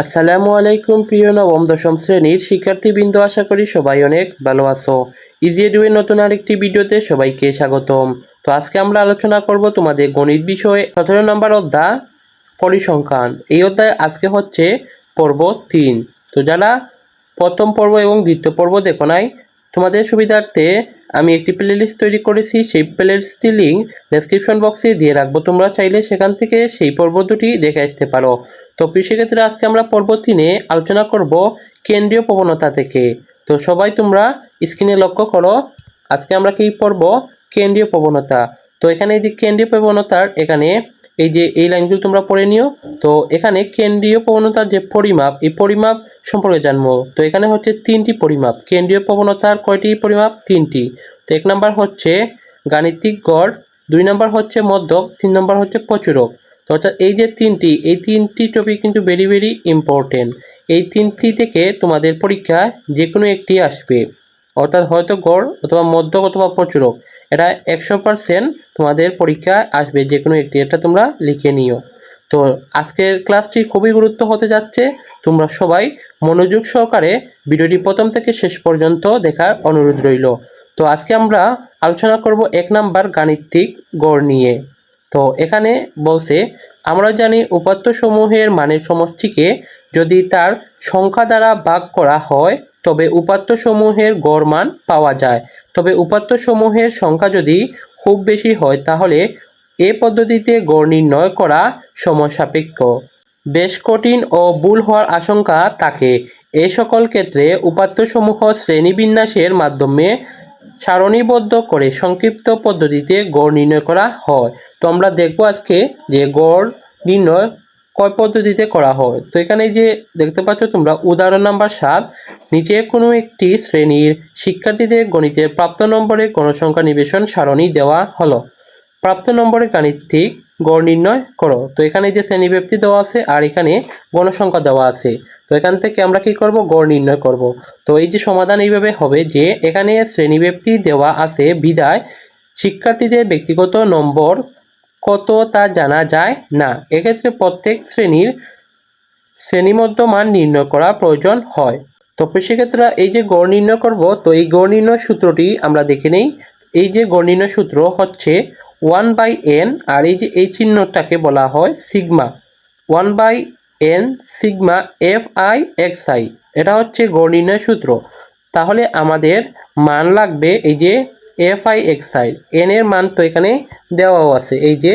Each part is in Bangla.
আসসালামু আলাইকুম, প্রিয় নবম, দশম শ্রেণির শিক্ষার্থীবৃন্দ, আশা করি সবাই অনেক ভালো আছো। ইজি নতুন আরেকটি ভিডিওতে সবাইকে স্বাগতম। তো আজকে আমরা আলোচনা করব তোমাদের গণিত বিষয়ে সতেরো নম্বর অধ্যায় পরিসংখ্যান। এই অধ্যায় আজকে হচ্ছে পর্ব তিন। তো যারা প্রথম পর্ব এবং দ্বিতীয় পর্ব দেখো নাই, তোমাদের সুবিধার্থে আমি একটি প্লেলিস্ট তৈরি করেছি, সেই প্লেলিস্টটি লিঙ্ক ডেসক্রিপশন বক্সে দিয়ে রাখব। তোমরা চাইলে সেখান থেকে সেই পর্ব দুটি দেখে আসতে পারো। তো সেক্ষেত্রে আজকে আমরা পর্ব তিনে আলোচনা করব কেন্দ্রীয় প্রবণতা থেকে। তো সবাই তোমরা স্ক্রিনে লক্ষ্য করো, আজকে আমরা কি পড়ব? কেন্দ্রীয় প্রবণতা। তো এখানে এই যে কেন্দ্রীয় প্রবণতার, এখানে এই যে, এই লাইনগুলো তোমরা পড়ে নিও। তো এখানে কেন্দ্রীয় প্রবণতার যে পরিমাপ, এই পরিমাপ সম্পর্কে জানব। তো এখানে হচ্ছে তিনটি পরিমাপ। কেন্দ্রীয় প্রবণতার কয়টি পরিমাপ? তিনটি। তো এক নাম্বার হচ্ছে গাণিতিক গড়, দুই নাম্বার হচ্ছে মধ্যক, তিন নাম্বার হচ্ছে প্রচুরক। তো অর্থাৎ এই যে তিনটি, এই তিনটি টপিক কিন্তু ভেরি ভেরি ইম্পর্টেন্ট এই তিনটি থেকে তোমাদের পরীক্ষায় যে কোনো একটি আসবে। অর্থাৎ হয়তো গড় অথবা মধ্যক অথবা প্রচুরক, এটা একশো পার্সেন্ট তোমাদের পরীক্ষায় আসবে যে কোনো একটি, এটা তোমরা লিখে নিও। তো আজকের ক্লাসটি খুবই গুরুত্ব হতে যাচ্ছে, তোমরা সবাই মনোযোগ সহকারে ভিডিওটি প্রথম থেকে শেষ পর্যন্ত দেখার অনুরোধ রইল। তো আজকে আমরা আলোচনা করব এক নাম্বার গাণিতিক গড় নিয়ে। তো এখানে বলছে, আমরা জানি উপাত্তসমূহের মানের সমষ্টিকে যদি তার সংখ্যা দ্বারা ভাগ করা হয় তবে উপাত্তসমূহের গড় মান পাওয়া যায়। তবে উপাত্তসমূহের সংখ্যা যদি খুব বেশি হয়, তাহলে এ পদ্ধতিতে গড় নির্ণয় করা সমসাপেক্ষ। বেশ কঠিন ও ভুল হওয়ার আশঙ্কা থাকে। এ সকল ক্ষেত্রে উপাত্তসমূহ শ্রেণীবিন্যাসের মাধ্যমে সারণীবদ্ধ করে সংক্ষিপ্ত পদ্ধতিতে গড় নির্ণয় করা হয়। তো আমরা দেখব আজকে যে গড় নির্ণয় কয় পদ্ধতিতে করা হয়? তো এখানে যে দেখতে পাচ্ছ তোমরা, উদাহরণ নাম্বার সাত, নিচে কোনো একটি শ্রেণির শিক্ষার্থীদের গণিতের প্রাপ্ত নম্বরে গণসংখ্যা নিবেশন সারণী দেওয়া হলো। প্রাপ্ত নম্বরে গাণিতিক গড় নির্ণয় করো। তো এখানে যে শ্রেণীব্যাপ্তি দেওয়া আছে আর এখানে গণসংখ্যা দেওয়া আছে। তো এখান থেকে আমরা কি করব? গড় নির্ণয় করব। তো এই যে সমাধান এইভাবে হবে যে এখানে শ্রেণীব্যাপ্তি দেওয়া আছে বিদায় শিক্ষার্থীদের ব্যক্তিগত নম্বর কত তা জানা যায় না। এক্ষেত্রে প্রত্যেক শ্রেণির শ্রেণীমধ্য মান নির্ণয় করা প্রয়োজন হয়। তো সেক্ষেত্রে এই যে গড় নির্ণয় করব, তো এই গড় নির্ণয় সূত্রটি আমরা দেখে নেই। এই যে গড় নির্ণয় সূত্র হচ্ছে ওয়ান বাই এন আর এই যে এই চিহ্নটাকে বলা হয় sigma one by N sigma F I X I এটা হচ্ছে গড় নির্ণয় সূত্র। তাহলে আমাদের মান লাগবে এই যে F I X I N এর মান তো এখানে দেওয়াও আছে। এই যে,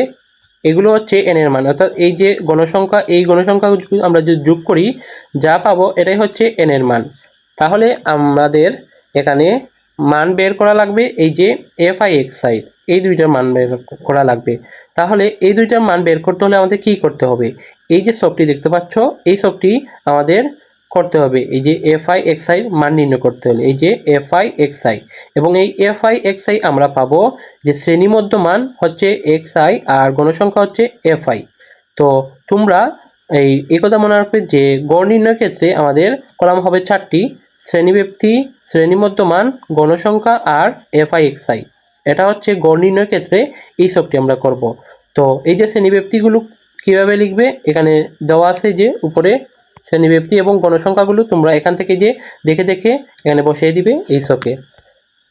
এগুলো হচ্ছে এন মান। অর্থাৎ এই যে গণসংখ্যা, এই গণসংখ্যাগুলো আমরা যদি যোগ করি, যা পাবো এটাই হচ্ছে এন এর মান। তাহলে আমাদের এখানে মান বের করা লাগবে এই যে এফ আই এক্স আই এই দুইটার মান বের করা লাগবে। তাহলে এই দুইটার মান বের করতে হলে আমাদের কি করতে হবে? এই যে সবটি দেখতে পাচ্ছ, এই সবটি আমাদের করতে হবে। এই যে এফ আই এক্স আই মান নির্ণয় করতে হলে, এই যে এফ আই এক্স আই এবং এই এফ আই এক্স আই আমরা পাবো যে শ্রেণীমধ্য মান হচ্ছে এক্স আই আর গণসংখ্যা হচ্ছে এফ আই তো তোমরা এই এই কথা মনে রাখবে যে গড় নির্ণয়ের ক্ষেত্রে আমাদের কলাম হবে চারটি শ্রেণীব্যক্তি শ্রেণীমধ্য মান গণসংখ্যা আর এফ আই এক্স আই এটা হচ্ছে গড় নির্ণয়ের ক্ষেত্রে এই সবটি আমরা করব। তো এই যে শ্রেণীব্যক্তিগুলো কীভাবে লিখবে, এখানে দেওয়া আছে যে উপরে শ্রেণীব্যক্তি এবং গণসংখ্যাগুলো তোমরা এখান থেকে যে দেখে দেখে এখানে বসিয়ে দিবে এই শকে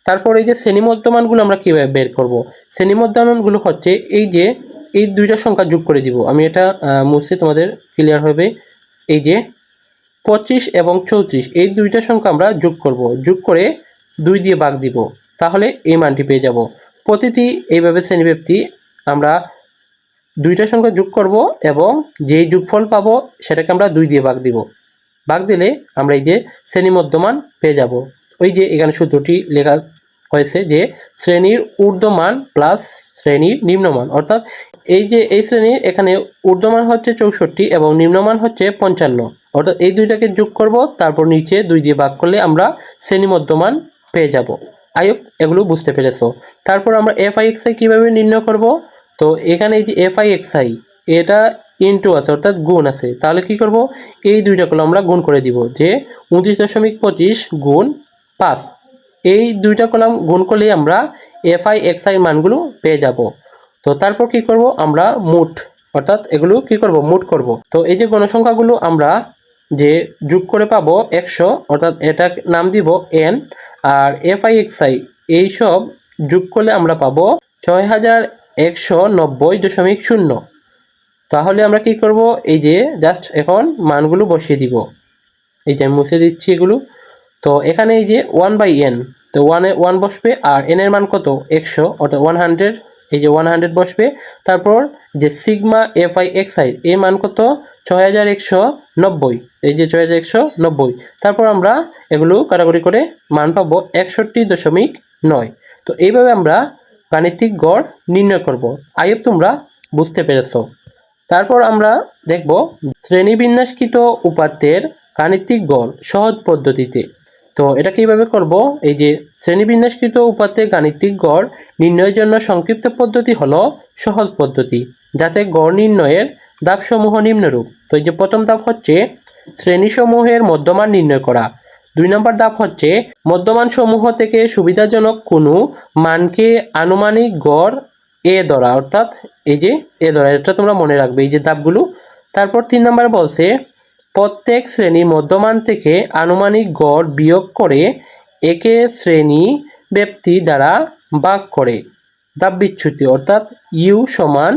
তারপর এই যে শ্রেণীমধ্যমানগুলো আমরা কীভাবে বের করব? শ্রেণীমধ্যমানগুলো হচ্ছে এই যে, এই দুইটা সংখ্যা যোগ করে দিব। আমি এটা মুছে তোমাদের ক্লিয়ার হবে। এই যে পঁচিশ এবং চৌত্রিশ, এই দুইটা সংখ্যা আমরা যোগ করব। যোগ করে দুই দিয়ে ভাগ দিব। তাহলে এই মানটি পেয়ে যাব। প্রতিটি এইভাবে শ্রেণীব্যক্তি আমরা দুইটা সংখ্যা যোগ করব এবং যেই যোগফল পাবো সেটাকে আমরা দুই দিয়ে ভাগ দিব। ভাগ দিলে আমরা এই যে শ্রেণি মধ্যমান পেয়ে যাব। ওই যে এখানে সূত্রটি লেখা হয়েছে যে শ্রেণির ঊর্ধ্বমান প্লাস শ্রেণির নিম্নমান। অর্থাৎ এই যে এই শ্রেণির এখানে ঊর্ধ্বমান হচ্ছে চৌষট্টি এবং নিম্নমান হচ্ছে পঞ্চান্ন। অর্থাৎ এই দুইটাকে যোগ করব, তারপর নিচে দুই দিয়ে ভাগ করলে আমরা শ্রেণি মধ্যমান পেয়ে যাব। আয়ুক এগুলো বুঝতে পেরেছ। তারপর আমরা এফ আই কীভাবে নির্ণয় করব? তো এখানে এই যে F I X I into into আছে, অর্থাৎ গুণ আছে। তাহলে কি করব? এই দুইটা কলম আমরা গুণ করে দিব, যে উনত্রিশ দশমিক পঁচিশ গুণ পাঁচ। এই দুইটা কলাম গুণ করলেই আমরা এফ আই এক্স আই মানগুলো পেয়ে যাব। তো তারপর কি করব? আমরা মুঠ অর্থাৎ এগুলো কি করব? মুঠ করব। তো এই যে গণসংখ্যাগুলো আমরা যে যোগ করে পাবো একশো, অর্থাৎ এটা নাম দিব এন আর এফ আই এক্স আই এইসব যোগ করলে আমরা পাবো ছয় হাজার একশো নব্বই দশমিক শূন্য। তাহলে আমরা কি করব? এই যে জাস্ট এখন মানগুলো বসিয়ে দিব। এই যে আমি মুছে দিচ্ছি এগুলো। তো এখানে এই যে ওয়ান বাই এন তো ওয়ানে ওয়ান বসবে আর এন এর মান কত? একশো, অর্থাৎ ওয়ান হান্ড্রেড এই যে ওয়ান হান্ড্রেড বসবে। তারপর যে sigma F I X I এর মান কত? ছয় হাজার একশো নব্বই। এই যে ছয় হাজার একশো নব্বই। তারপর আমরা এগুলো কাটাকুটি করে মান পাবো একষট্টি দশমিক নয়। তো এইভাবে আমরা গাণিতিক গড় নির্ণয় করব। আইএফ তোমরা বুঝতে পেরেছ। তারপর আমরা দেখব শ্রেণীবিন্যাসকৃত উপাত্তের গাণিতিক গড় সহজ পদ্ধতিতে। তো এটা কীভাবে করব? এই যে শ্রেণীবিন্যাসকৃত উপাত্তের গাণিতিক গড় নির্ণয়ের জন্য সংক্ষিপ্ত পদ্ধতি হলো সহজ পদ্ধতি, যাতে গড় নির্ণয়ের ধাপসমূহ নিম্নরূপ। তো এই যে প্রথম ধাপ হচ্ছে শ্রেণীসমূহের মধ্যমান নির্ণয় করা। দুই নম্বর ধাপ হচ্ছে মধ্যমান সমূহ থেকে সুবিধাজনক কোনো মানকে আনুমানিক গড় এ ধরা, অর্থাৎ এই যে এ ধরা, এটা তোমরা মনে রাখবে এই যে ধাপগুলো। তারপর তিন নম্বর বলছে, প্রত্যেক শ্রেণি মধ্যমান থেকে আনুমানিক গড় বিয়োগ করে একে শ্রেণি ব্যক্তি দ্বারা ভাগ করে। ধাপ বিচ্যুতি, অর্থাৎ ইউ সমান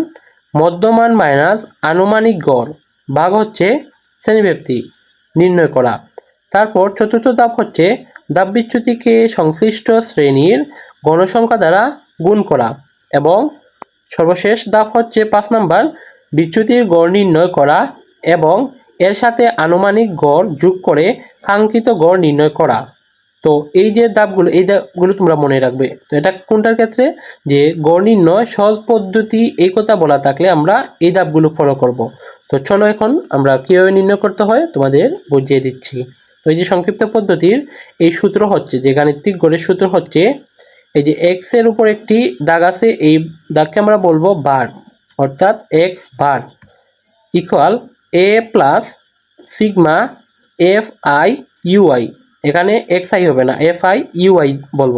মধ্যমান মাইনাস আনুমানিক গড়, ভাগ হচ্ছে শ্রেণি ব্যক্তি নির্ণয় করা। তারপর চতুর্থ ধাপ হচ্ছে ধাপ বিচ্যুতিকে সংশ্লিষ্ট শ্রেণির গণসংখ্যা দ্বারা গুণ করা এবং সর্বশেষ ধাপ হচ্ছে পাঁচ নাম্বার বিচ্যুতির গড় নির্ণয় করা এবং এর সাথে আনুমানিক গড় যোগ করে কাঙ্ক্ষিত গড় নির্ণয় করা। তো এই যে ধাপগুলো, এই ধাপগুলো তোমরা মনে রাখবে। তো এটা কোনটার ক্ষেত্রে? যে গড় নির্ণয় সহজ পদ্ধতি এই কথা বলা থাকলে আমরা এই ধাপগুলো ফলো করব। তো চলো এখন আমরা কীভাবে নির্ণয় করতে হয় তোমাদের বুঝিয়ে দিচ্ছি। তো এই যে সংক্ষিপ্ত পদ্ধতির এই সূত্র হচ্ছে, যে গাণিতিক গড়ের সূত্র হচ্ছে, এই যে এক্সের উপর একটি দাগ আছে, এই দাগকে আমরা বলব বার। অর্থাৎ X bar equal A plus sigma F I U I এখানে এক্স আই হবে না এফ আই ইউআই বলব।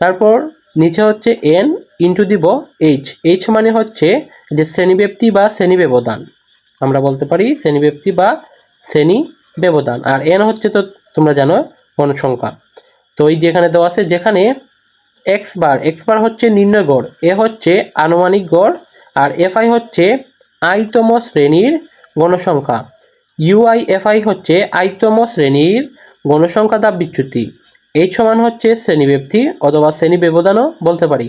তারপর নিচে হচ্ছে এন ইন্টু দিব এইচ এইচ মানে হচ্ছে যে শ্রেণীব্যক্তি বা শ্রেণি ব্যবধান আমরা বলতে পারি শ্রেণীব্যক্তি বা শ্রেণি ব্যবধান। আর এন হচ্ছে তো তোমরা জানো গণসংখ্যা তো এই যেখানে দেওয়া আছে, যেখানে এক্স বার এক্স বার হচ্ছে নির্ণয় গড় এ হচ্ছে আনুমানিক গড়, আর এফআই হচ্ছে আইতম শ্রেণির গণসংখ্যা ইউআই এফআই হচ্ছে আইতম শ্রেণির গণসংখ্যা দাব বিচ্যুতি। এইচ সমান হচ্ছে শ্রেণি ব্যক্তি অথবা শ্রেণি ব্যবধানও বলতে পারি।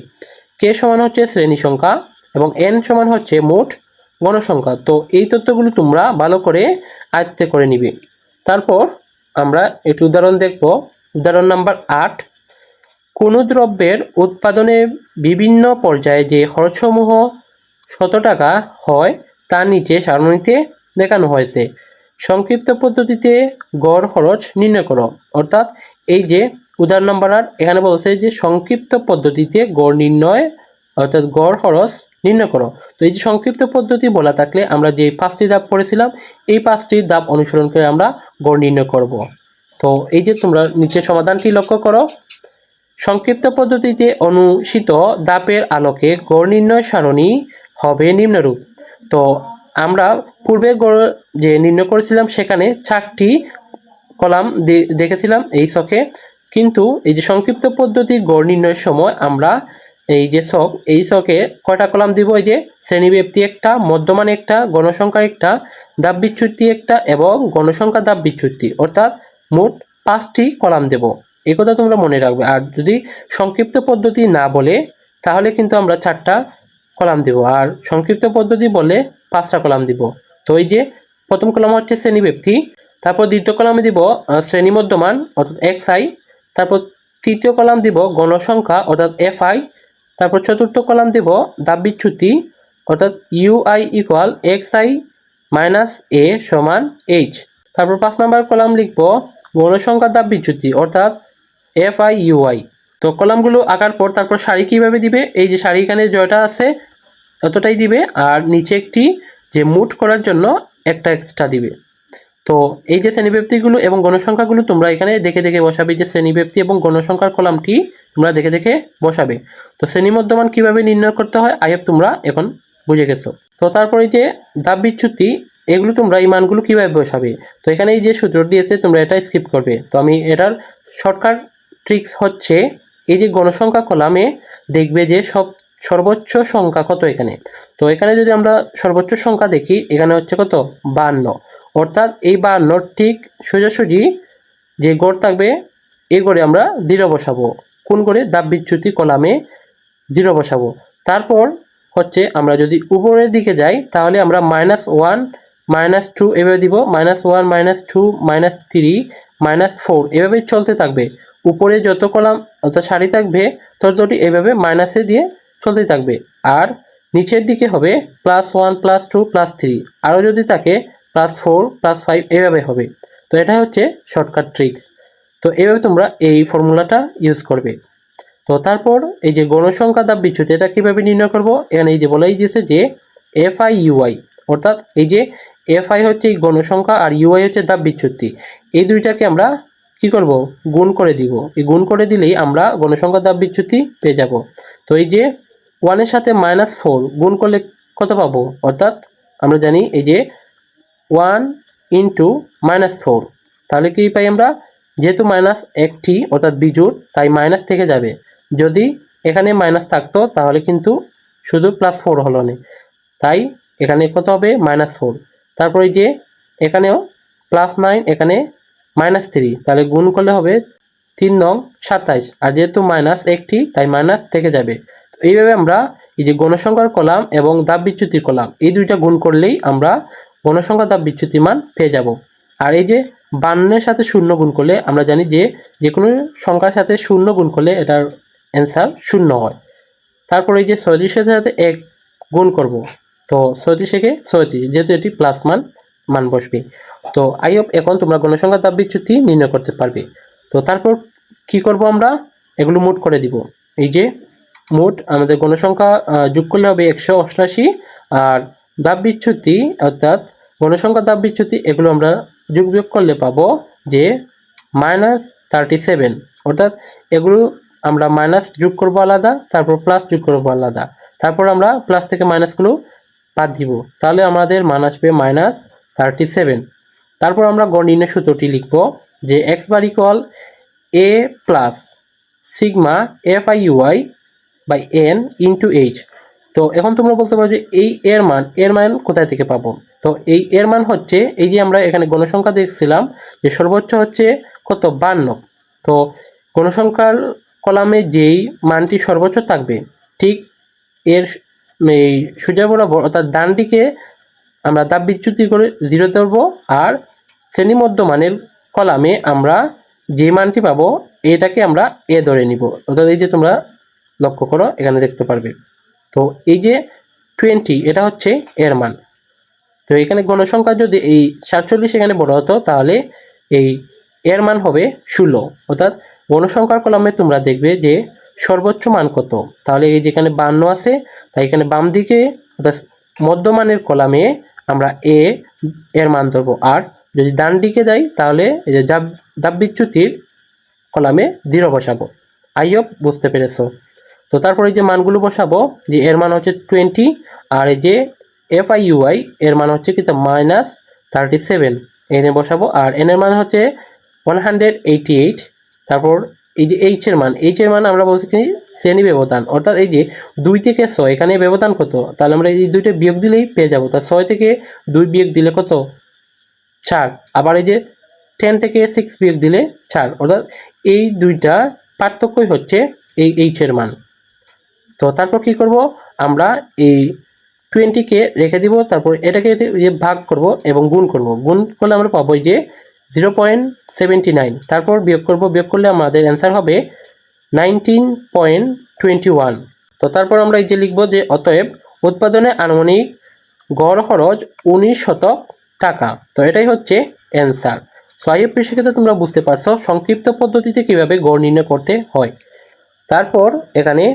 কে সমান হচ্ছে শ্রেণি সংখ্যা এবং এন সমান হচ্ছে মোট গণসংখ্যা তো এই তথ্যগুলো তোমরা ভালো করে আয়ত্তে করে নিবে। তারপর আমরা একটি উদাহরণ দেখব। উদাহরণ নাম্বার আট। কোনো দ্রব্যের উৎপাদনে বিভিন্ন পর্যায়ে যে খরচসমূহ শত টাকা হয় তার নিচে সারণীতে দেখানো হয়েছে। সংক্ষিপ্ত পদ্ধতিতে গড় খরচ নির্ণয় করো। অর্থাৎ এই যে উদাহরণ নাম্বার আট, এখানে বলছে যে সংক্ষিপ্ত পদ্ধতিতে গড় নির্ণয় অর্থাৎ গড় খরচ নির্ণয় করো। তো এই যে সংক্ষিপ্ত পদ্ধতি বলা থাকলে আমরা যে পাঁচটি ধাপ পড়েছিলাম, এই পাঁচটি ধাপ অনুসরণ করে আমরা গড় নির্ণয় করব। তো এই যে তোমরা নিচের সমাধানটি লক্ষ্য করো। সংক্ষিপ্ত পদ্ধতিতে অনুষ্ঠিত দাপের আলোকে গড় নির্ণয় সারণী হবে নিম্নরূপ। তো আমরা পূর্বে গড় যে নির্ণয় করেছিলাম, সেখানে চারটি কলাম দেখেছিলাম এই ছকে। কিন্তু এই যে সংক্ষিপ্ত পদ্ধতি গড় নির্ণয়ের সময় আমরা এই যে শখ, এই শখে কয়টা কলাম দিব? এই যে শ্রেণীব্যক্তি একটা, মধ্যমান একটা, গণসংখ্যা একটা দাব বিচ্যুতি একটা এবং গণসংখ্যা দাব বিচ্যুতি অর্থাৎ মোট পাঁচটি কলাম দেব। এই কথা তোমরা মনে রাখবে। আর যদি সংক্ষিপ্ত পদ্ধতি না বলে, তাহলে কিন্তু আমরা চারটা কলাম দিব। আর সংক্ষিপ্ত পদ্ধতি বলে পাঁচটা কলাম দিব। তো এই যে প্রথম কলাম হচ্ছে শ্রেণি ব্যক্তি তারপর দ্বিতীয় কলামে দিব শ্রেণি মধ্যমান অর্থাৎ এক্স আই, তারপর তৃতীয় কলাম দিব গণসংখ্যা, অর্থাৎ এফ আই তারপর চতুর্থ কলাম দিব দাব বিচ্যুতি অর্থাৎ U I equal X I minus A সমান এইচ তারপর পাঁচ নাম্বার কলাম লিখব গণসংখ্যা দাব বিচ্যুতি অর্থাৎ এফ আই ইউ আই তো কলামগুলো আঁকার পর তারপর শাড়ি কীভাবে দিবে? এই যে সারি এখানে জয়টা আছে ততটাই দিবে। আর নিচে একটি যে মুট করার জন্য একটা এক্সট্রা দিবে। তো এই যে শ্রেণীব্যক্তিগুলো এবং গণসংখ্যাগুলো তোমরা এখানে দেখে দেখে বসাবে যে শ্রেণীব্যক্তি এবং গণসংখ্যার কলামটি তোমরা দেখে দেখে বসাবে। তো শ্রেণি মধ্যমান কীভাবে নির্ণয় করতে হয়? আইএফ তোমরা এখন বুঝে গেছো। তো তারপরে যে দাব বিচ্যুতি, এগুলো তোমরা এই মানগুলো কীভাবে বসাবে? তো এখানে এই যে সূত্র দিয়েছে তোমরা এটা স্কিপ করবে। তো আমি এটার শর্টকাট ট্রিক্স হচ্ছে, এই যে গণসংখ্যা কলামে দেখবে যে সব সর্বোচ্চ সংখ্যা কত এখানে? তো এখানে যদি আমরা সর্বোচ্চ সংখ্যা দেখি, এখানে হচ্ছে কত? বান্ন। অর্থাৎ এই বান্নর ঠিক সোজাসুজি যে গড় থাকবে এই গড়ে আমরা দৃঢ় বসাবো। কোন করে দাব বিচ্যুতি কলামে দৃঢ় বসাবো। তারপর হচ্ছে আমরা যদি উপরের দিকে যাই, তাহলে আমরা মাইনাস ওয়ান মাইনাস টু এভাবে দিব। Minus one minus two minus three minus four এভাবে চলতে থাকবে। উপরে যত কলাম অর্থাৎ সারি থাকবে, ততটি এভাবে মাইনাসে দিয়ে চলতে থাকবে। আর নিচের দিকে হবে plus one plus two plus three আরও যদি থাকে প্লাস ফোর প্লাস ফাইভ এভাবে হবে। তো এটা হচ্ছে শর্টকাট ট্রিক্স তো এভাবে তোমরা এই ফর্মুলাটা ইউজ করবে। তো তারপর এই যে গণসংখ্যা দাব বিচ্যুতি, এটা কীভাবে নির্ণয় করব? এখানে এই যে বলাই দিয়েছে যে এফ আই ইউআই অর্থাৎ এই যে এফ আই হচ্ছে এই গণসংখ্যা আর ইউআই হচ্ছে দাব বিচ্যুতি। এই দুইটাকে আমরা কি করব? গুণ করে দিব। এই গুণ করে দিলেই আমরা গণসংখ্যা দাব বিচ্যুতি পেয়ে যাব। তো এই যে ওয়ানের সাথে মাইনাস ফোর গুণ করলে কত পাবো? অর্থাৎ আমরা জানি এই যে ওয়ান ইন্টু মাইনাস ফোর। তাহলে কি পাই আমরা? যেহেতু মাইনাস একটি, অর্থাৎ বিজুর তাই মাইনাস থেকে যাবে। যদি এখানে মাইনাস থাকতো, তাহলে কিন্তু শুধু প্লাস ফোর হলো না। তাই এখানে কত হবে? মাইনাস ফোর তারপরে যে এখানেও প্লাস নাইন এখানে মাইনাস থ্রি তাহলে গুণ করলে হবে তিন নং সাতাইশ। আর যেহেতু মাইনাস একটি, তাই মাইনাস থেকে যাবে। তো এইভাবে আমরা এই যে গণসংখ্যার কলাম এবং দাব বিচ্যুতির কলাম, এই দুইটা গুণ করলেই আমরা গণসংখ্যা দাব বিচ্যুতি মান পেয়ে যাব। আর এই যে বান্নের সাথে শূন্য গুণ করলে আমরা জানি যে যে কোনো সংখ্যার সাথে শূন্য গুণ করলে এটার অ্যান্সার শূন্য হয়। তারপর এই যে ছয়ত্রিশের সাথে এক গুণ করব। তো ছয়ত্রিশ থেকে ছয়ত্রিশ, যেহেতু এটি প্লাস মান মান বসবে। তো আই হোপ এখন তোমরা গণসংখ্যা দাব বিচ্যুতি নির্ণয় করতে পারবে। তো তারপর কি করব আমরা? এগুলো মোট করে দিব। এই যে মোট আমাদের গণসংখ্যা যোগ করলে হবে একশো অষ্টআশি, আর দাব বিচ্যুতি, অর্থাৎ গণসংখ্যা দাব বিচ্যুতি, এগুলো আমরা যোগ বিয়োগ করলে পাবো যে মাইনাস থার্টি সেভেন অর্থাৎ এগুলো আমরা মাইনাস যোগ করব আলাদা, তারপর প্লাস যোগ করব আলাদা। তারপর আমরা প্লাস থেকে মাইনাসগুলো বাদ দিব। তাহলে আমাদের মান আসবে মাইনাস থার্টি সেভেন তারপর আমরা গণিনের সূত্রটি লিখব যে X bar equal A plus sigma F I U I by N into H তো এখন তোমরা বলতে পারো যে এই এর মান এর মান কোথায় থেকে পাবো? তো এই এর মান হচ্ছে, এই যে আমরা এখানে গণসংখ্যা দেখছিলাম, যে সর্বোচ্চ হচ্ছে কত? বান্ন। তো গণসংখ্যার কলামে যেই মানটি সর্বোচ্চ থাকবে, ঠিক এর এই সোজা বরাবর অর্থাৎ ডান দিকে আমরা দাব বিচ্যুতি করে জিরো ধরবো, আর শ্রেণি মধ্যমানের কলামে আমরা যে মানটি পাবো, এটাকে আমরা এ ধরে নিব। অর্থাৎ এই যে তোমরা লক্ষ্য করো, এখানে দেখতে পারবে। তো এই যে টোয়েন্টি এটা হচ্ছে এর মান। তো এখানে গণসংখ্যা যদি এই সাতচল্লিশ এখানে বড় হতো, তাহলে এই এর মান হবে ষোলো। অর্থাৎ গণসংখ্যার কলামে তোমরা দেখবে যে সর্বোচ্চ মান কত। তাহলে এই যেখানে বান্ন আছে, তাই এখানে বাম দিকে, অর্থাৎ মধ্যমানের কলামে আমরা এ, এর মান ধরবো। আর যদি ডান দিকে যাই, তাহলে এই যে দাব দাব বিচ্যুতির কলামে দৃঢ় বসাবো। আই হোপ বুঝতে পেরেছ। তো তারপরে যে মানগুলো বসাবো, যে এর মান হচ্ছে টোয়েন্টি আর এই যে এফ আই ইউআই এর মান হচ্ছে কিন্তু মাইনাস থার্টি সেভেন এনে বসাবো, আর এনের মান হচ্ছে ওয়ান হান্ড্রেড এইটি এইট তারপর এই যে এইচ এর মান এইচ এর মান আমরা বলছি কি শ্রেণি ব্যবধান, অর্থাৎ এই যে দুই থেকে ছয়, এখানে ব্যবধান কত? তাহলে আমরা এই দুইটা বিয়োগ দিলেই পেয়ে যাব। তা ছয় থেকে দুই বিয়োগ দিলে কত? চার। আবার এই যে টেন থেকে সিক্স বিয়োগ দিলে চার। অর্থাৎ এই দুইটা পার্থক্যই হচ্ছে এই এইচ এর মান। তো তারপর কি করব? আমরা এই টোয়েন্টিকে রেখে দিব, তারপর এটাকে ভাগ করব এবং গুণ করব। গুণ করলে আমরা পাবো যে জিরো পয়েন্ট সেভেন্টি নাইন তারপর বিয়োগ করব, বিয়োগ করলে আমাদের অ্যান্সার হবে নাইনটিন পয়েন্ট টোয়েন্টি ওয়ান তো তারপর আমরা এই যে লিখব যে, অতএব উৎপাদনে আনুমানিক গড় খরচ উনিশ শতক টাকা। তো এটাই হচ্ছে অ্যান্সার সো আই এফ সেক্ষেত্রে তোমরা বুঝতে পারছ সংক্ষিপ্ত পদ্ধতিতে কীভাবে গড় নির্ণয় করতে হয়। তারপর এখানে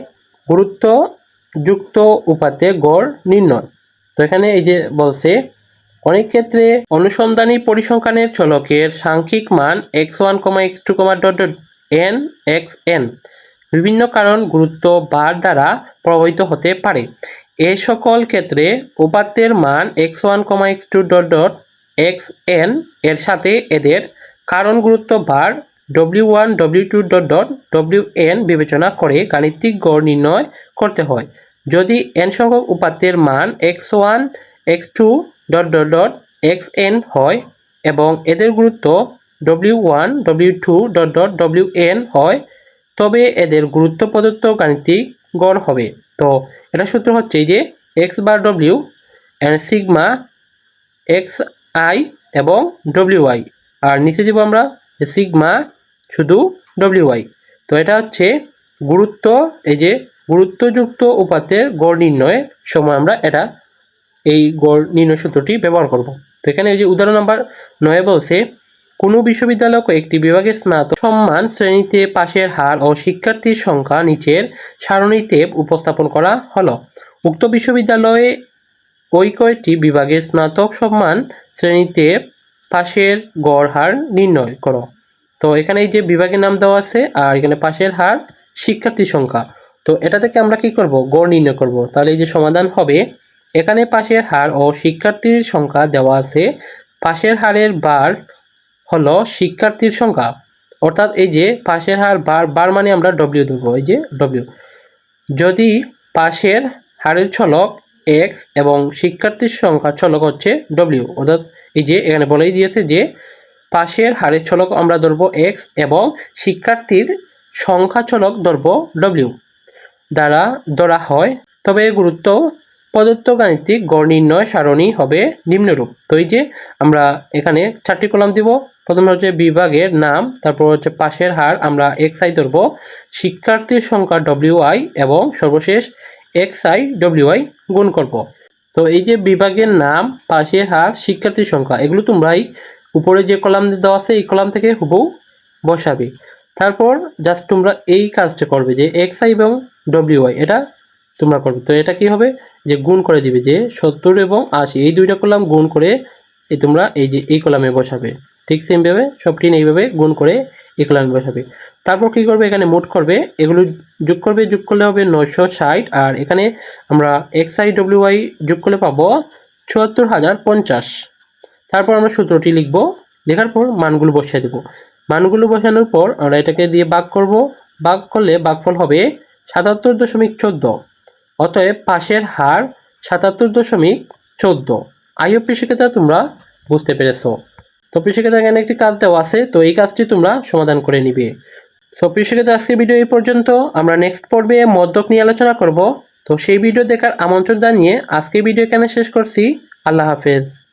গুরুত্ব যুক্ত উপাত্তে গড় নির্ণয়। তো এখানে এই যে বলছে, অনেক ক্ষেত্রে অনুসন্ধানী পরিসংখ্যানের চলকের সাংখ্যিক মান X one comma X two comma dot dot N, X N বিভিন্ন কারণ গুরুত্ব বার দ্বারা প্রভাবিত হতে পারে। এ সকল ক্ষেত্রে উপাত্তের মান X one comma X two dot dot X N এর সাথে এদের কারণ গুরুত্ব ভার W one W two dot dot W N বিবেচনা করে গাণিতিক গড় নির্ণয় করতে হয়। যদি এন সংখ্যক উপাত্তের মান X one X two dot dot dot X N হয় এবং এদের গুরুত্ব W one W two dot dot W N হয়, তবে এদের গুরুত্ব প্রদত্ত গাণিতিক গড় হবে। তো এটা সূত্র হচ্ছে যে X bar W and sigma X I এবং ডব্লিউ আই আর নিচে দিব আমরা সিগমা শুধু ডব্লিউ আই তো এটা হচ্ছে গুরুত্ব, এই যে গুরুত্বযুক্ত উপাত্তের গড় নির্ণয়ের সময় আমরা এটা এই গড় নির্ণয় সূত্রটি ব্যবহার করব। তো এখানে এই যে উদাহরণ নাম্বার নয় বলছে, কোনো বিশ্ববিদ্যালয় একটি বিভাগের স্নাতক সম্মান শ্রেণীতে পাশের হার ও শিক্ষার্থীর সংখ্যা নিচের সারণীতে উপস্থাপন করা হলো। উক্ত বিশ্ববিদ্যালয়ে ওই কয়টি বিভাগের স্নাতক সম্মান শ্রেণীতে পাশের গড় হার নির্ণয় করো। তো এখানে এই যে বিভাগের নাম দেওয়া আছে, আর এখানে পাশের হার শিক্ষার্থীর সংখ্যা। তো এটা থেকে আমরা কি করব? গড় নির্ণয় করব। তাহলে এই যে সমাধান হবে, এখানে পাশের হার ও শিক্ষার্থীর সংখ্যা দেওয়া আছে। পাশের হারের বার হলো শিক্ষার্থীর সংখ্যা। অর্থাৎ এই যে পাশের হার বার বার মানে আমরা ডব্লিউ দেবো, এই যে ডব্লিউ যদি পাশের হারের ছলক এক্স এবং শিক্ষার্থীর সংখ্যা ছলক হচ্ছে ডব্লিউ অর্থাৎ এই যে এখানে বলেই দিয়েছে যে পাশের হারের ছলক আমরা ধরবো এক্স এবং শিক্ষার্থীর সংখ্যা ছলক ধরবো ডব্লিউ দ্বারা ধরা হয়। তবে গুরুত্ব প্রদত্ত গাণিতিক গড় নির্ণয় সারণী হবে নিম্নরূপ। তো এই যে আমরা এখানে চারটি কলাম দিব। প্রথমে হচ্ছে বিভাগের নাম, তারপর হচ্ছে পাশের হার আমরা এক্স আই ধরবো। শিক্ষার্থীর সংখ্যা ডব্লিউ আই এবং সর্বশেষ এক্স আই ডব্লিউ আই গুণ করব। তো এই যে বিভাগের নাম, পাশের হার, শিক্ষার্থীর সংখ্যা, এগুলো তোমরাই উপরে যে কলাম দেওয়া আছে, এই কলাম থেকে হুবহু বসাবে। তারপর জাস্ট তোমরা এই কাজটা করবে যে এক্স আই এবং ডব্লিউ আই এটা তোমরা করবে। তো এটা কি হবে? যে গুণ করে দিবে যে সত্তর এবং আশি। এই দুইটা কলাম গুণ করে এই তোমরা এই যে এই কলামে বসাবে। ঠিক সেমভাবে সবটি এইভাবে গুণ করে এই কলামে বসাবে। তারপর কি করবে? এখানে মোট করবে। এগুলো যোগ করবে, যোগ করলে হবে নয়শো ষাট। আর এখানে আমরা এক্স আই ডব্লিউ আই যোগ করলে পাবো চুয়াত্তর হাজার পঞ্চাশ। তারপর আমরা সূত্রটি লিখব। লেখার পর মানগুলো বসিয়ে দেব। মানগুলো বসানোর পর আমরা এটাকে দিয়ে ভাগ করব। ভাগ করলে ভাগফল হবে সাতাত্তর দশমিক চোদ্দ। অতএব পাশের হার সাতাত্তর দশমিক চোদ্দ। আইও শিক্ষিতা তোমরা বুঝতে পেরেছ। তো শিক্ষিতা এখানে একটি কাজ দেওয়া আছে। তো এই কাজটি তোমরা সমাধান করে নিবে। সো শিক্ষিতা আজকের ভিডিও এই পর্যন্ত। আমরা নেক্সট পর্বে মদ্যক নিয়ে আলোচনা করব। তো সেই ভিডিও দেখার আমন্ত্রণ জানিয়ে আজকের ভিডিও এখানে শেষ করছি। আল্লাহ হাফেজ।